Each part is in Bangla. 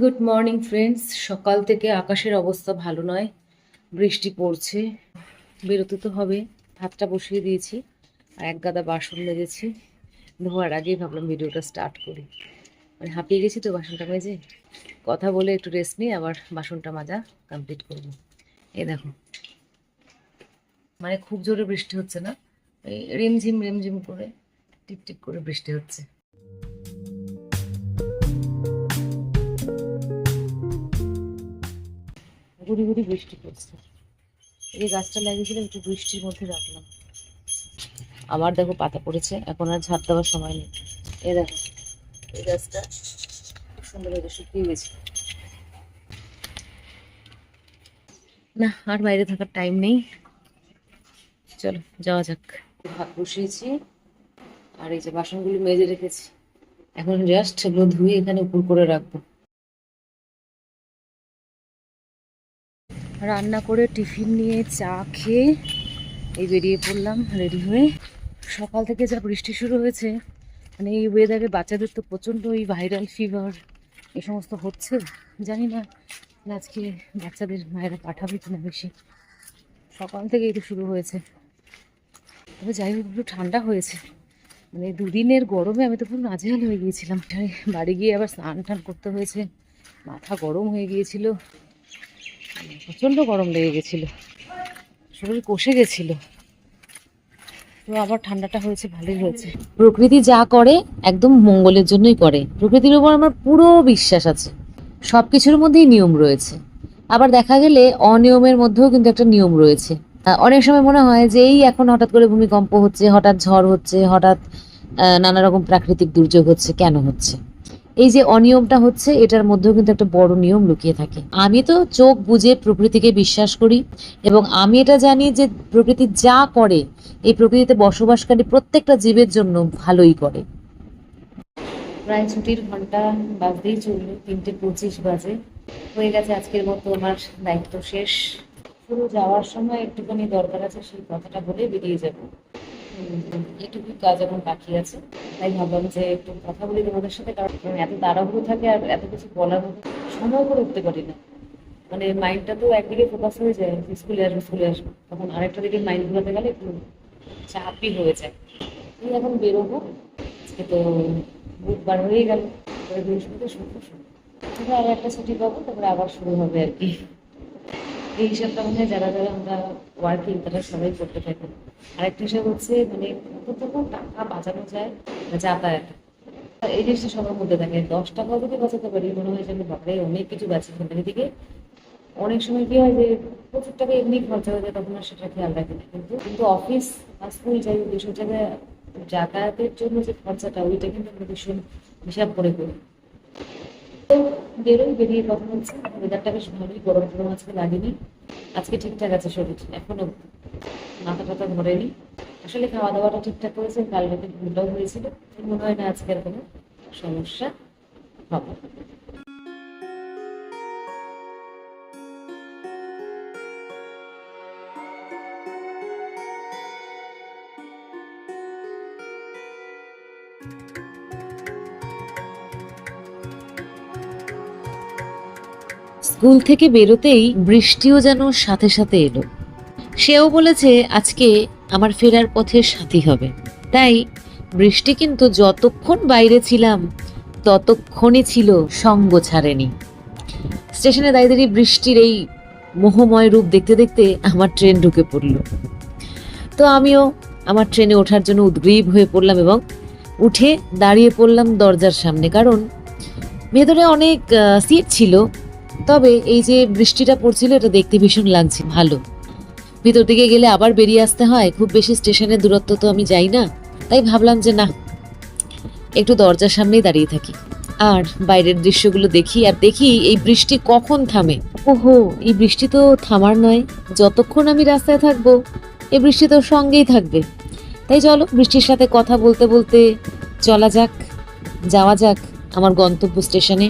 গুড মর্নিং ফ্রেন্ডস সকাল থেকে আকাশের অবস্থা ভালো নয়। বৃষ্টি পড়ছে। বেরোতে তো হবে। ভাতটা বসিয়ে দিয়েছি। আর এক গাদা বাসন মেজেছি। ধোয়ার আগেই ভাবলাম ভিডিওটা স্টার্ট করি। মানে হাঁপিয়ে গেছি তো বাসনটা মেজে। কথা বলে একটু রেস্ট নিয়ে আবার বাসনটা মাজা কমপ্লিট করব। এ দেখো। মানে খুব জোরে বৃষ্টি হচ্ছে না? এই রিমঝিম রিমঝিম করে টিপ টিপ করে বৃষ্টি হচ্ছে। গুড়ি গুড়ি বৃষ্টি পড়ছে। এই গাছটা লাগিয়েছিলাম, একটু বৃষ্টির মধ্যে রাখলাম। আবার দেখো পাতা পড়েছে, এখন আর ঝাড় দেওয়ার সময় নেই। এ দেখো, এই গাছটা খুব সুন্দর হয়ে শুকিয়ে গেছে। না, আর বাইরে থাকার টাইম নেই। চলো, যাওয়া যাক। ভাত বসিয়েছি, আর এই যে বাসনগুলো মেজে রেখেছি। এখন জাস্ট এগুলো ধুয়ে এখানে উপর করে রাখব। রান্না করে টিফিন নিয়ে চা খেয়ে এই বেরিয়ে পড়লাম, রেডি হয়ে। সকাল থেকে যা বৃষ্টি শুরু হয়েছে মানে এই ওয়েদারে বাচ্চাদের তো প্রচণ্ড ওই ভাইরাল ফিভার এ সমস্ত হচ্ছে। জানি না আজকে বাচ্চাদের মায়েরা পাঠাবে কিনা বেশি। সকাল থেকেই তো শুরু হয়েছে। তবে যাই হোক, একটু ঠান্ডা হয়েছে। মানে দুদিনের গরমে আমি তো পুরো নাজেহাল হয়ে গিয়েছিলাম। বাড়ি গিয়ে আবার স্নান টান করতে হয়েছে, মাথা গরম হয়ে গিয়েছিল। প্রচণ্ড গরম লেগে গেছিল। শরীর কষে গেছিল। তো আবার ঠান্ডাটা হয়েছে, ভালোই হয়েছে। প্রকৃতি যা করে, একদম মঙ্গলের জন্যই করে। প্রকৃতির উপর আমার পুরো বিশ্বাস আছে। সব কিছুর মধ্যেই নিয়ম রয়েছে। আবার দেখা গেলে অনিয়মের মধ্যেও কিন্তু একটা নিয়ম রয়েছে। অনেক সময় মনে হয় যে, এই এখন হঠাৎ করে ভূমিকম্প হচ্ছে, হঠাৎ ঝড় হচ্ছে, হঠাৎ নানা রকম প্রাকৃতিক দুর্যোগ হচ্ছে, কেন হচ্ছে? এই যে অনিয়মটা হচ্ছে, এটার মধ্যেও কিন্তু একটা বড় নিয়ম লুকিয়ে থাকে। আমি তো চোখ বুঝে প্রকৃতিকে বিশ্বাস করি এবং আমি এটা জানি যে প্রকৃতি যা করে, এই প্রকৃতিতে বসবাসকারী প্রত্যেকটা জীবের জন্য ভালোই করে। প্রায় ছুটির ঘণ্টা বাজতেই চলল, তিনটে পঁচিশ বাজে। হয়ে গেছে আজকের মতো আমার দায়িত্ব শেষ। শুরু যাওয়ার সময় একটুখানি দরকার আছে, সেই কথাটা বলে বেরিয়ে যাব। এটুকু কাজ এখন বাকি আছে। তাই ভাবলাম যে একটু কথা বলি তোমাদের সাথে, কারণ এত তাড়াহুড়ো থাকে আর এত কিছু বলার মতো সময় করে উঠতে পারি না। মানে মাইন্ডটা তো একদিকে ফোকাস হয়ে যায় স্কুলে আসব স্কুলে আসব। তখন আরেকটা দিকে মাইন্ড ঘোরাতে গেলে একটু চাপই হয়ে যায়। এই এখন বেরোবো, আজকে তো বুধবার হয়ে গেল। বৃহস্পতি শুক্র শুক্র তারপরে আর একটা ছুটি পাবো, তারপরে আবার শুরু হবে আর কি। এই হিসাবটা মনে হয় যারা যারা আমরা ওয়ার্কিং তারা সবাই করতে থাকি। আর একটা হিসাব হচ্ছে মানে কতটুকু টাকা বাঁচানো যায় যাতায়াত? এই জিনিসটা সবার মধ্যে থাকে। দশ টাকাও যদি বাঁচাতে পারি, মনে হয় যে বাপরে, অনেক কিছু বাঁচি এখান থেকে অনেক সময় কি হয় যে প্রচুর টাকা এমনি খরচা হয়ে যায়, তখন আর সেটা খেয়াল রাখি না। কিন্তু কিন্তু অফিস বা স্কুল যাই এসব জায়গায় যাতায়াতের জন্য যে খরচাটা, ওইটা কিন্তু আমরা ভীষণ হিসাব করে করি। তো বেরোই, বেরিয়ে কথা হচ্ছে ওয়েদারটা বেশ ভালোই গরম গরম আজকে লাগেনি। আজকে ঠিকঠাক আছে শরীর, এখনও মাথা টাথা ধরেনি। আসলে খাওয়া দাওয়াটা ঠিকঠাক করেছে, কাল রাতে ভুলটাও হয়েছিল। মনে হয় না আজকে আর কোনো সমস্যা হবে। স্কুল থেকে বেরোতেই বৃষ্টিও যেন সাথে সাথে এলো। সেও বলেছে, আজকে আমার ফেরার পথে সাথী হবে। তাই বৃষ্টি কিন্তু যতক্ষণ বাইরে ছিলাম, ততক্ষণই ছিল সঙ্গ ছাড়েনি। স্টেশনে দাঁড়িয়ে বৃষ্টির এই মোহময় রূপ দেখতে দেখতে আমার ট্রেন ঢুকে পড়ল। তো আমিও আমার ট্রেনে ওঠার জন্য উদ্গ্রীব হয়ে পড়লাম এবং উঠে দাঁড়িয়ে পড়লাম দরজার সামনে। কারণ ভেতরে অনেক সিট ছিল তবে এই যে বৃষ্টিটা পড়ছিল, এটা দেখতে ভীষণ লাগছে, ভালো। ভিতর দিকে গেলে আবার বেরিয়ে আসতে হয়, খুব বেশি স্টেশনের দূরত্ব তো আমি যাই না। তাই ভাবলাম যে না, একটু দরজার সামনেই দাঁড়িয়ে থাকি। আর বাইরের দৃশ্যগুলো দেখি, আর দেখি এই বৃষ্টি কখন থামে। ওহো, এই বৃষ্টি তো থামার নয়, যতক্ষণ আমি রাস্তায় থাকব, এই বৃষ্টি তো সঙ্গেই থাকবে। তাই চলো, বৃষ্টির সাথে কথা বলতে বলতে চলা যাক, যাওয়া যাক আমার গন্তব্য স্টেশনে।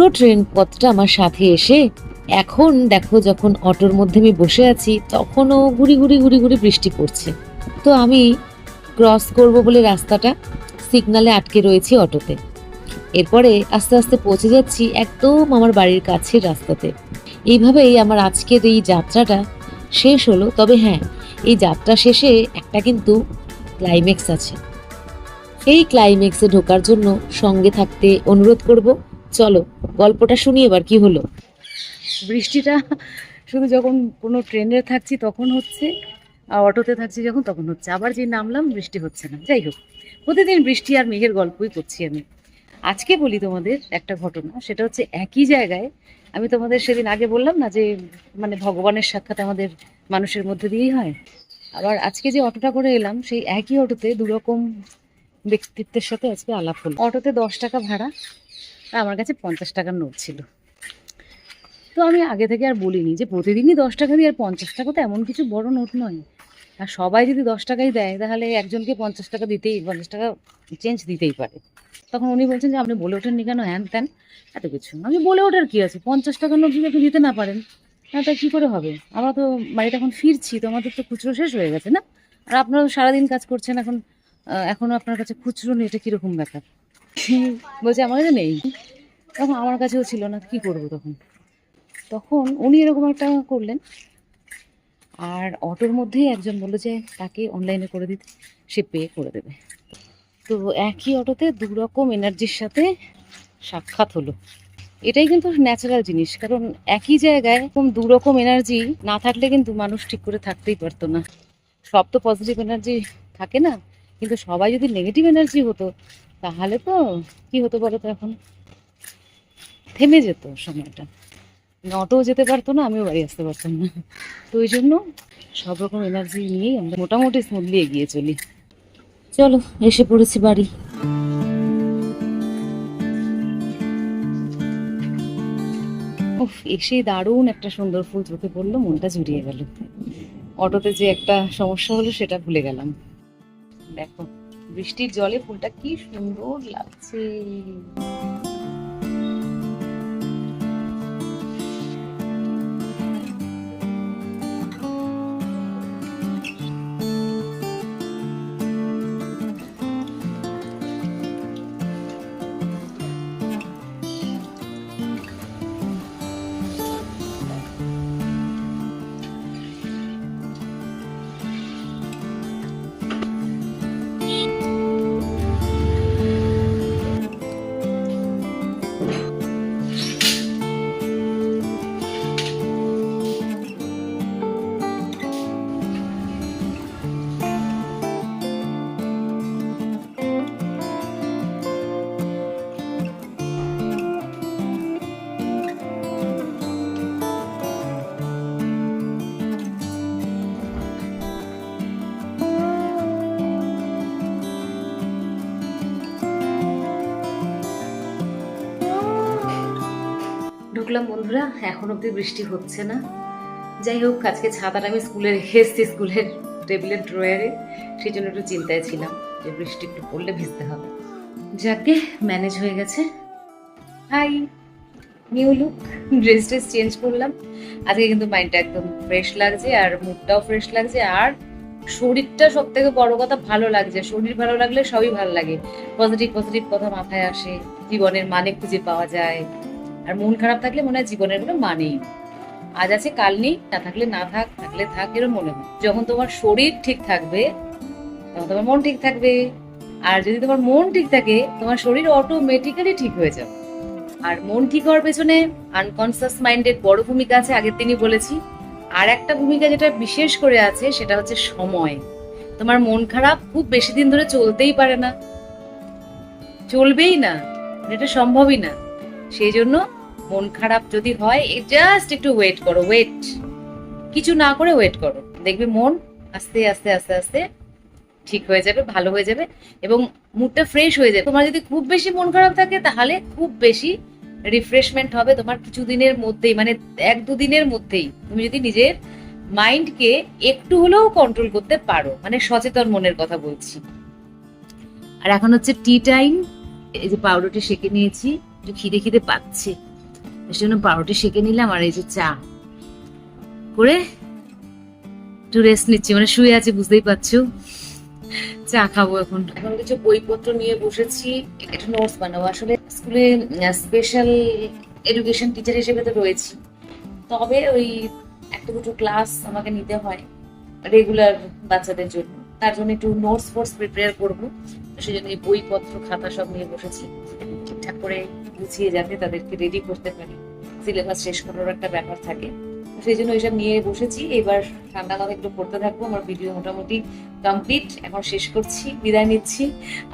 পুরো ট্রেন পথটা আমার সাথে এসে, এখন দেখো যখন অটোর মধ্যে আমি বসে আছি, তখনও ঘুরি ঘুরি ঘুরি ঘুরি বৃষ্টি পড়ছে। তো আমি ক্রস করব বলে রাস্তাটা সিগনালে আটকে রয়েছি অটোতে। এরপরে আস্তে আস্তে পৌঁছে যাচ্ছি একদম আমার বাড়ির কাছের রাস্তাতে। এইভাবেই আমার আজকের এই যাত্রাটা শেষ হলো। তবে হ্যাঁ এই যাত্রা শেষে একটা কিন্তু ক্লাইম্যাক্স আছে। এই ক্লাইম্যাক্সে ঢোকার জন্য সঙ্গে থাকতে অনুরোধ করব। চলো, গল্পটা শুনি এবার, কি হলো? বৃষ্টিটা শুধু যখন কোনো ট্রেনে থাকছি তখন হচ্ছে, আর অটোতে থাকছি যখন তখন হচ্ছে। আবার যে নামলাম, বৃষ্টি হচ্ছে না। যাই হোক, প্রতিদিন বৃষ্টি আর মেঘের গল্পই করছি আমি। আজকে বলি তোমাদের একটা ঘটনা, সেটা হচ্ছে একই জায়গায়, আমি তোমাদের সেদিন আগে বললাম না যে মানে ভগবানের সাক্ষাৎ আমাদের মানুষের মধ্যে দিয়েই হয়। আবার আজকে যে অটোটা করে এলাম, সেই একই অটোতে দুরকম ব্যক্তিত্বের সাথে আজকে আলাপ হলো। অটোতে দশ টাকা ভাড়া আমার কাছে পঞ্চাশ টাকার নোট ছিল। তো আমি আগে থেকে আর বলিনি যে প্রতিদিনই দশ টাকা দিয়ে আর পঞ্চাশ টাকা তো এমন কিছু বড় নোট নয়। আর সবাই যদি দশ টাকাই দেয়, তাহলে একজনকে পঞ্চাশ টাকা দিতেই, পঞ্চাশ টাকা চেঞ্জ দিতেই পারে। তখন উনি বলছেন যে, আপনি বলে ওঠেননি কেন? হ্যান ত্যান, এত কিছু। আমি বলে ওঠার কী আছে? পঞ্চাশ টাকার নোট যদি আপনি দিতে না পারেন হ্যাঁ তা কী করে হবে? আমরা তো বাড়িতে এখন ফিরছি, তো আমাদের তো খুচরো শেষ হয়ে গেছে না? আর আপনারা তো সারাদিন কাজ করছেন এখন এখনও আপনার কাছে খুচরো নেই এটা কীরকম ব্যাপার? বলছে, আমার কাছে নেই। তখন আমার কাছেও ছিল না, কি করব তখন? তখন উনি এরকম একটা করলেন। আর অটোর মধ্যেই একজন বলল যে, তাকে অনলাইনে করে দিতে, সে পে করে দেবে। তো একই অটোতে দু রকম এনার্জির সাথে সাক্ষাৎ হলো। এটাই কিন্তু ন্যাচারাল জিনিস, কারণ একই জায়গায় এরকম দু রকম এনার্জি না থাকলে কিন্তু মানুষ ঠিক করে থাকতেই পারতো না। সব তো পজিটিভ এনার্জি থাকে না, কিন্তু সবাই যদি নেগেটিভ এনার্জি হতো তাহলে তো কি হতো বলো তো এখন? থেমে যেত সময়টা। অটোও যেতে পারতো না, আমিও বাড়ি আসতে পারতাম না। তো ওই জন্য সব রকম এনার্জি নিয়েই আমরা মোটামুটি স্মুথলি এগিয়ে চলি। চলো, এসে পড়েছি বাড়ি। উফ এসে দারুণ একটা সুন্দর ফুল চোখে পড়ল, মনটা জুড়িয়ে গেল। অটোতে যে একটা সমস্যা হলো, সেটা ভুলে গেলাম। দেখো। বৃষ্টির জলে ফুলটা কি সুন্দর লাগছে। ঢুকলাম বন্ধুরা, এখন অব্দি বৃষ্টি হচ্ছে না। যাই হোক, আজকে ছাতাটা আমি স্কুলে রেখে এসেছি স্কুলের টেবিলের ড্রয়ারে। সেই জন্য একটু চিন্তায় ছিলাম যে বৃষ্টি একটু পড়লে ভিজতে হবে। যাকে ম্যানেজ হয়ে গেছে। হাই নিউ লুক ড্রেস ট্রেস চেঞ্জ করলাম। আজকে কিন্তু মাইন্ডটা একদম ফ্রেশ লাগছে আর মুডটাও ফ্রেশ লাগছে। আর শরীরটা সব থেকে বড় কথা, ভালো লাগছে। শরীর ভালো লাগলে সবই ভালো লাগে। পজিটিভ পজিটিভ কথা মাথায় আসে। জীবনের মানে খুঁজে পাওয়া যায়। আর মন খারাপ থাকলে মনে হয় জীবনের কোনো মানেই আজ আছে, কাল নেই, না থাকলে না থাক, থাকলে থাক এরকম মনে হয়। যখন তোমার শরীর ঠিক থাকবে, তখন তোমার মন ঠিক থাকবে। আর যদি তোমার মন ঠিক থাকে, তোমার শরীর অটোমেটিক্যালি ঠিক হয়ে যাবে। আর মন ঠিক হওয়ার পেছনে আনকনসিয়াস মাইন্ডের বড় ভূমিকা আছে, আগের দিনই বলেছি। আর একটা ভূমিকা যেটা বিশেষ করে আছে, সেটা হচ্ছে সময়। তোমার মন খারাপ খুব বেশি দিন ধরে চলতেই পারে না। চলবেই না, এটা সম্ভবই না। সেই জন্য মন খারাপ যদি হয় জাস্ট একটু ওয়েট করো ওয়েট কিছু না করে ওয়েট করো। দেখবে মন আস্তে আস্তে আস্তে আস্তে ঠিক হয়ে যাবে, ভালো হয়ে যাবে এবং মুডটা ফ্রেশ হয়ে যাবে। তোমার যদি খুব বেশি মন খারাপ থাকে, তাহলে খুব বেশি রিফ্রেশমেন্ট হবে তোমার কিছু দিনের মধ্যেই মানে এক দুদিনের মধ্যেই। তুমি যদি নিজের মাইন্ডকে একটু হলেও কন্ট্রোল করতে পারো মানে সচেতন মনের কথা বলছি। আর এখন হচ্ছে টি টাইম এই যে পাউরুটি সেকে নিয়েছি, একটু খিদে খিদে পাচ্ছে। জন্য পাউরুটি সেকে নিলাম আর এই যে চা। করে একটু রেস্ট নিচ্ছি মানে শুয়ে আছি, বুঝতেই পারছ? চা খাব এখন। এখন কিছু বইপত্র নিয়ে বসেছি, একটু নোটস বানাবো। আসলে স্কুলে স্পেশাল এডুকেশন টিচার হিসেবে তো রয়েছি। তবে ওই একটা দুটো ক্লাস আমাকে নিতে হয় রেগুলার বাচ্চাদের জন্য। তার জন্য একটু নোটস ফোর্স প্রিপেয়ার করব। সেই জন্য এই বইপত্র খাতা সব নিয়ে বসেছি। ঠিকঠাক করে গুছিয়ে যাতে তাদেরকে রেডি করতে পারি। সিলেবাস শেষ করার একটা ব্যাপার থাকে। সেই জন্য ওইসব নিয়ে বসেছি। এবার ঠান্ডা মাথায় একটু পড়তে থাকব। আমার ভিডিও মোটামুটি কমপ্লিট এখন শেষ করছি, বিদায় নিচ্ছি।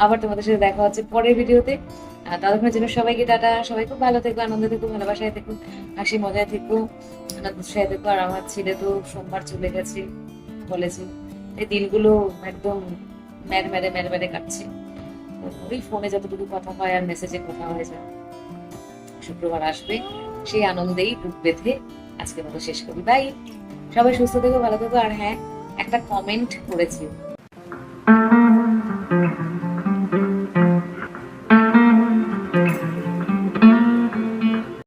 আবার তোমাদের সাথে দেখা হচ্ছে পরের ভিডিওতে ততক্ষণের জন্য সবাইকে টাটা। সবাই খুব ভালো থেকো, আনন্দে থেকো, ভালোবাসায় থেকো, হাসি মজায় থেকো আনন্দ উৎসাহে থেকো। আর আমার ছেলে তো সোমবার চলে গেছে কলেজে এই দিনগুলো একদম ম্যার ম্যারে ম্যার ম্যারে কাটছে। ওই ফোনে যতটুকু কথা হয় আর মেসেজে কথা হয়ে যায় শুক্রবার আসবে। সেই আনন্দেই বুক বেঁধে আজকের মতো শেষ করি। বাই সবাই সুস্থ থেকো, ভালো থেকো। আর হ্যাঁ একটা কমেন্ট করেছি।